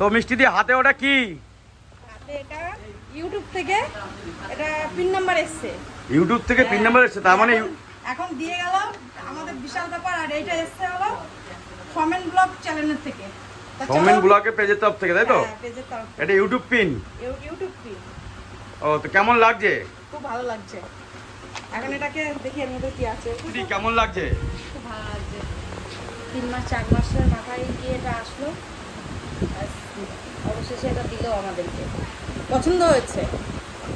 তো মিষ্টি দিয়ে হাতে ওটা কি? হাতে এটা ইউটিউব থেকে এটা পিন নাম্বার এসছে। ইউটিউব থেকে পিন নাম্বার এসছে তার মানে এখন- দিয়ে গেল আমাদের বিশাল ব্যাপার আর এইটা এসছে হলো কমেন্ট ব্লগ চ্যানেলের থেকে। সৌমেন ব্লকের পেজের তরফ থেকে তাই তো? হ্যাঁ। এটা ইউটিউব পিন। YouTube pin. ও তো কেমন লাগছে? খুব ভালো লাগছে। এখন এটাকে দেখি এর মধ্যে কি আছে। মিষ্টি কেমন লাগছে? খুব ভালো লাগছে। তিন মাস চার মাসের মাথায় গিয়ে এটা আসলো। অবশেষে এটা দিল আমাদেরকে। পছন্দ হয়েছে।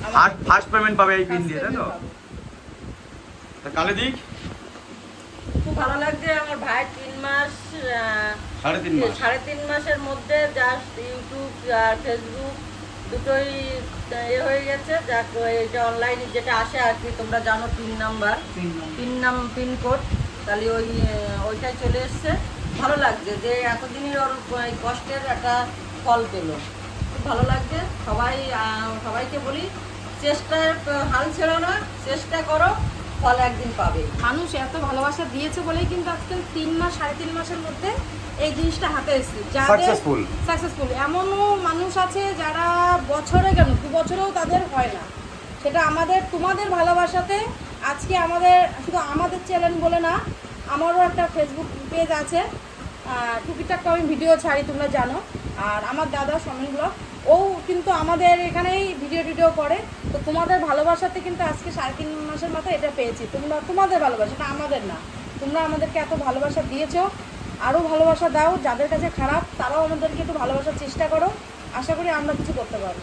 আমাদের। ফার্স্ট ফার্স্ট পেমেন্ট পাবে এই পিন দিয়ে তাই তো? তা কালে দিক। খুব ভালো লাগছে আমার ভাই তিন মাস সাড়ে তিন মাস। সাড়ে তিন মাসের মধ্যে জাস্ট ইউটিউব আর ফেসবুক দুটোই এ হয়ে গেছে। যাক এটা অনলাইনে যেটা আসে আর কি তোমরা জানো পিন নাম্বার পিন নাম পিনকোড তাহলে ওই ওইটাই চলে এসছে। ভালো লাগছে যে এতদিনের ওর কষ্টের একটা ফল পেল। খুব ভালো লাগছে। সবাই সবাইকে বলি চেষ্টায় হাল ছেড়ো না চেষ্টা করো ফল একদিন পাবে। মানুষ এত ভালোবাসা দিয়েছে বলেই কিন্তু আজকাল তিন মাস সাড়ে তিন মাসের মধ্যে এই জিনিসটা হাতে এসেছে। যাদের সাকসেসফুল এমনও মানুষ আছে যারা বছরে কেন দু বছরেও তাদের হয় না। সেটা আমাদের তোমাদের ভালোবাসাতে আজকে আমাদের শুধু আমাদের চ্যানেল বলে না আমারও একটা ফেসবুক পেজ আছে। টুকিটাক আমি ভিডিও ছাড়ি, তোমরা জানো। আর আমার দাদা সমেন ব্লগ, ও কিন্তু আমাদের এখানেই ভিডিও টিডিও করে। তো তোমাদের ভালোবাসাতে কিন্তু আজকে সাড়ে তিন মাসের মাথায় এটা পেয়েছি। তোমরা, তোমাদের ভালোবাসা এটা আমাদের না। তোমরা আমাদেরকে এত ভালোবাসা দিয়েছ। আরও ভালোবাসা দাও, যাদের কাছে খারাপ, তারাও আমাদেরকে একটু ভালোবাসার চেষ্টা করো। আশা করি আমরা কিছু করতে পারব।